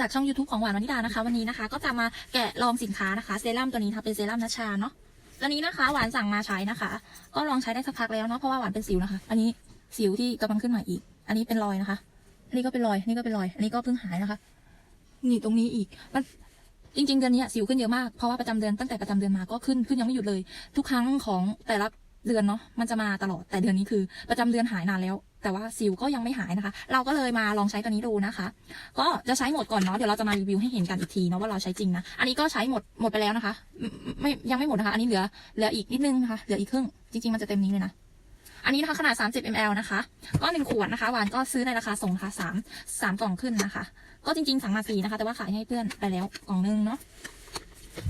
จากช่อง YouTube ของหวานวนิดานะคะ วันนี้นะคะ ก็จะมาแกะลองสินค้านะคะเซรั่มตัวนี้ค่ะเป็นเซรั่มนัชชาเนาะตัวนี้นะคะ หวานสั่งมาใช้นะคะ ก็ลองใช้ได้สักพักแล้วเนาะเพราะว่าหวานเป็นสิวนะคะ อันนี้สิวที่กำลังขึ้นมาอีก อันนี้เป็นรอยนะคะอันนี้ก็เป็นรอยนนี้ก็เป็นรอยอันนี้ก็เพิ่งหายนะคะ นี่ตรงนี้อีกมันจริงๆเดือนนี้สิวขึ้นเยอะมากเพราะว่าประจำเดือนตั้งแต่ประจำเดือนมาก็ขึ้นขึ้นยังไม่หยุดเลย ทุกครั้งของแต่ละเดือนเนาะมันจะมาตลอดแต่เดือนนี้คือ ประจำเดือนหายนานแล้ว แต่ว่าสิวก็ยังไม่หายนะคะ เราก็เลยมาลองใช้ตัวนี้ดูนะคะ ก็จะใช้หมดก่อนเนาะ เดี๋ยวเราจะมารีวิวให้เห็นกันอีกทีเนาะว่าเราใช้จริงนะ อันนี้ก็ใช้หมดหมดไปแล้วนะคะ ไม่ยังไม่หมดนะคะ อันนี้เหลือเหลืออีกนิดนึงนะคะ เหลืออีกครึ่ง จริง ๆ มันจะเต็มนี้เลยนะ อันนี้นะคะขนาด 30 ml นะคะ ก็หนึ่งขวดนะคะหวานก็ซื้อในราคาส่งนะคะสามสามกล่องขึ้นนะคะ ก็จริงๆสั่งมาฟรีนะคะ แต่ว่าขายให้เพื่อนไปแล้วกล่องนึงเนาะ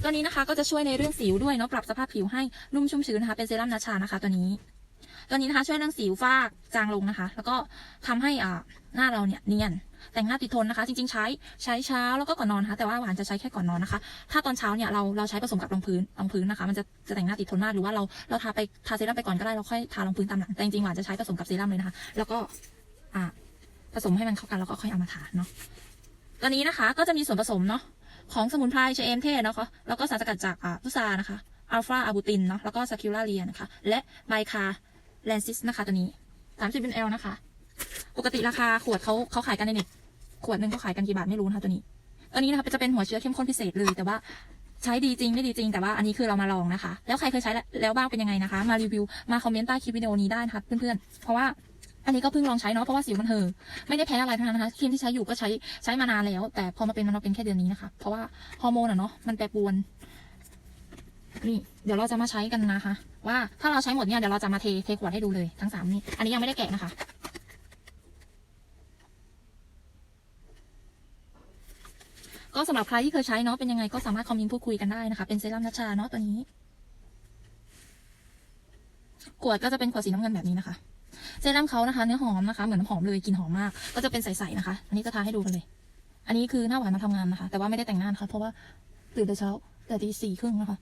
ตัวนี้นะคะก็จะช่วยในเรื่องสิวด้วยเนาะปรับสภาพผิวให้นุ่มชุ่มชื้นนะคะ เป็นเซรั่มนาชานะคะ ตัวนี้ ตัวนี้นะคะช่วยเรื่องสิวฟากจางลงนะคะ แล้วก็ทำให้อ่าหน้าเราเนี่ยเนียน แต่งหน้าติดทนนะคะ จริงๆ ใช้ใช้เช้าแล้วก็ก่อนนอนนะคะแต่ว่าหวานจะใช้แค่ก่อนนอนนะคะ ถ้าตอนเช้าเนี่ยเราเราใช้ผสมกับรองพื้นรองพื้นนะคะ มันจะจะแต่งหน้าติดทนมากหรือว่าเราเราทาไปทาเซรั่มไปก่อนก็ได้เราค่อยทารองพื้นตามหลังแต่จริงๆหวานจะใช้ผสมกับเซรั่มเลยนะคะ แล้วก็อ่าผสมให้มันเข้ากันแล้วก็ค่อยเอามาทาเนาะตัวนี้นะคะก็จะมีส่วนผสมเนาะของสมุนไพรเชเอมเทศเนาะคะแล้วก็สารสกัดจากอ่าพุทรานะคะอัลฟาอะบูตินเนาะแล้วก็สคิวลาเรียนะคะ และไบคา แลนซิสนะคะตัวนี้30เป็น L นะคะ ปกติราคาขวดเขาเขาขายกันในเน็ตขวดหนึ่งเขาขายกันกี่บาทไม่รู้นะคะตัวนี้ ตัวนี้นะคะจะเป็นหัวเชื้อเข้มข้นพิเศษเลยแต่ว่าใช้ดีจริงไม่ดีจริงแต่ว่าอันนี้คือเรามาลองนะคะ แล้วใครเคยใช้แล้วบ้างเป็นยังไงนะคะ มารีวิวมาคอมเมนต์ใต้คลิปวิดีโอนี้ได้นะคะเพื่อนๆ เพราะว่าอันนี้ก็เพิ่งลองใช้เนาะเพราะว่าสิวมันเห่อะไม่ได้แพ้อะไรทั้งนั้นนะคะครีมที่ใช้อยู่ก็ใช้ใช้มานานแล้ว แต่พอมาเป็นมันเป็นแค่เดือนนี้นะคะ เพราะว่าฮอร์โมนอะเนาะมันแปรปรวน นี่เดี๋ยวเราจะมาใช้กันนะคะ ว่าถ้าเราใช้หมดเนี่ยเดี๋ยวเราจะมาเทเทขวดให้ดูเลยทั้งสามนี่อันนี้ยังไม่ได้แกะนะคะ ก็สำหรับใครที่เคยใช้เนาะเป็นยังไงก็สามารถคอมเมนต์พูดคุยกันได้นะคะ เป็นเซรั่มนัชชาเนาะตัวนี้ขวดก็จะเป็นขวดสีน้ำเงินแบบนี้นะคะ เซรั่มเขานะคะ เนื้อหอมนะคะ เหมือนน้ำหอมเลยกลิ่นหอมมาก ก็จะเป็นใสๆนะคะ อันนี้จะทาให้ดูกันเลย อันนี้คือหน้าหวานมาทำงานนะคะ แต่ว่าไม่ได้แต่งหน้านะคะ เพราะว่าตื่นแต่เช้าแต่ตีสี่ครึ่งนะคะ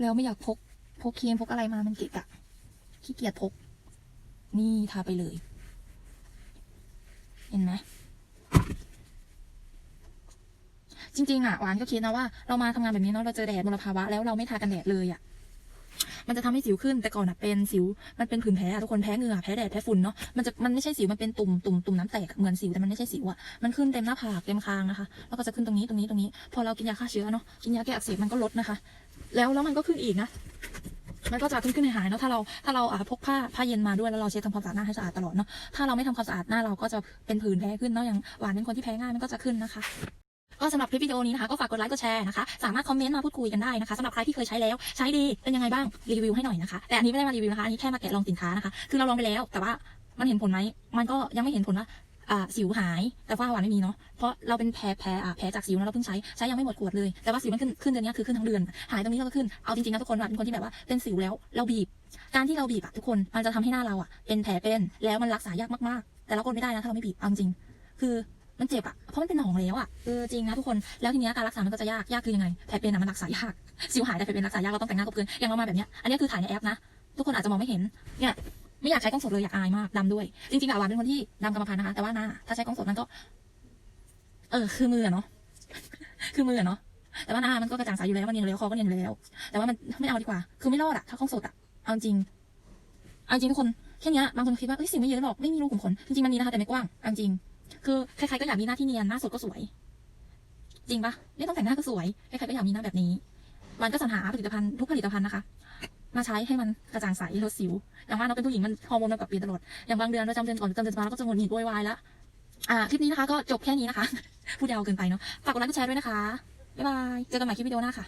แล้วไม่อยากพก พกครีมพกอะไรมามันเกะกะขี้เกียจพก นี่ทาไปเลย เห็นไหมจริงๆอะหวานก็คิดนะว่าเรามาทำงานแบบนี้เนาะเราเจอแดดมลภาวะแล้วเราไม่ทากันแดดเลยอะมันจะทำให้สิวขึ้นแต่ก่อนอะเป็นสิว มันเป็นผื่นแพ้ทุกคนแพ้เหงื่อแพ้แดดแพ้ฝุ่นเนาะมันจะมันไม่ใช่สิวมันเป็นตุ่มตุ่มตุ่มน้ำแตกเหมือนสิวแต่มันไม่ใช่สิวอะมันขึ้นเต็มหน้าผากเต็มคางนะคะแล้วก็จะขึ้นตรงนี้ตรงนี้ตรงนี้ พอเรากินยาฆ่าเชื้อเนาะกินยาแก้อักเสบมันก็ลดนะคะ แล้วแล้วมันก็ขึ้นอีกนะ มันก็จะขึ้นขึ้นหายๆเนาะถ้าเราถ้าเราอะพกผ้าผ้าเย็นมาด้วยแล้วเราเช็ดทำความสะอาดหน้าให้สะอาดตลอดเนาะถ้าเราไม่ทำความสะอาดหน้าเราก็จะเป็นผื่นแพ้ขึ้นเนาะอย่างหวานเป็นคนที่แพ้ง่ายมันก็จะขึ้นนะคะก็สำหรับคลิปวิดีโอนี้นะคะก็ฝากกดไลค์กดแชร์นะคะ สามารถคอมเมนต์มาพูดคุยกันได้นะคะสำหรับใครที่เคยใช้แล้วใช้ดีเป็นยังไงบ้างรีวิวให้หน่อยนะคะ แต่อันนี้ไม่ได้มารีวิวนะคะอันนี้แค่มาแกะลองสินค้านะคะ คือเราลองไปแล้วแต่ว่ามันเห็นผลไหมมันก็ยังไม่เห็นผลว่า สิวหาย แต่ฝ้าหวานไม่มีเนาะ เพราะเราเป็นแผลแผลอ่าแผลจากสิวนะเราเพิ่งใช้ ใช้ยังไม่หมดขวดเลย แต่ว่าสิวมันขึ้น ขึ้นเดือนนี้คือขึ้นทั้งเดือน หายตรงนี้ก็ขึ้น เอาจริงๆนะทุกคนเป็นคนที่แบบว่าเป็นสิวแล้ว เราบีบ การที่เราบีบอะทุกคน มันจะทำให้หน้าเราอะเป็นแผลเป็น แล้วมันรักษายากมากๆ แต่เรากดไม่ได้นะถ้าเราไม่บีบเอาจริง คือมันเจ็บอะเพราะมันเป็นหนองแล้วอะเออจริงนะทุกคน แล้วทีเนี้ยการรักษา มันก็จะยาก ยากคือยังไง แผลเป็นอะมันรักษายาก สิวหายแต่แผลเป็นรักษายาก เราต้องแต่งหน้ากับเพื่อนอย่างเรามาแบบเนี้ย อันนี้คือถ่ายในแอปนะ ทุกคนอาจจะมองไม่เห็น เนี่ย ไม่อยากใช้กล้องสดเลยอยากอายมากดำด้วย จริงๆอะหวานเป็นคนที่ดำกรรมพันธุ์นะคะ แต่ว่าหน้าถ้าใช้กล้องสดมันก็ เออ คือมืออะเนาะคือมืออะเนาะแต่ว่าหน้ามันก็กระจ่างใสอยู่แล้วมันเนียนอยู่แล้วคอก็เนียนอยู่แล้ว แต่ว่ามันไม่เอาดีกว่า คือไม่รอดอะถ้ากล้องสดอะเอาจริงเอาจริงทุกคนแค่นี้บางคนคิดว่าเอ้ยสิวไม่เยอะหรอกไม่มีรูขุมขนจริงๆมันมีนะคะแต่ไม่กว้างเอาจริง คือใครๆก็อยากมีหน้าที่เนียนหน้าสดก็สวย จริงปะไม่ต้องแต่งหน้าก็สวยใครๆก็อยากมีหน้าแบบนี้มันก็สรรหาผลิตภัณฑ์ทุกผลิตภัณฑ์นะคะ มาใช้ให้มันกระจ่างใสลดสิว อย่างว่าเราเป็นผู้หญิงมันฮอร์โมนมันปรับเปลี่ยนตลอด อย่างบางเดือนประจำเดือนก่อนประจำเดือนมาเราก็จะหงุดหงิดโวยวายละอ่าคลิปนี้นะคะก็จบแค่นี้นะคะ พูดยาวเกินไปเนาะ ฝากกดไลค์กดแชร์ด้วยนะคะ บ๊ายบาย เจอกันใหม่คลิปวิดีโอหน้าค่ะ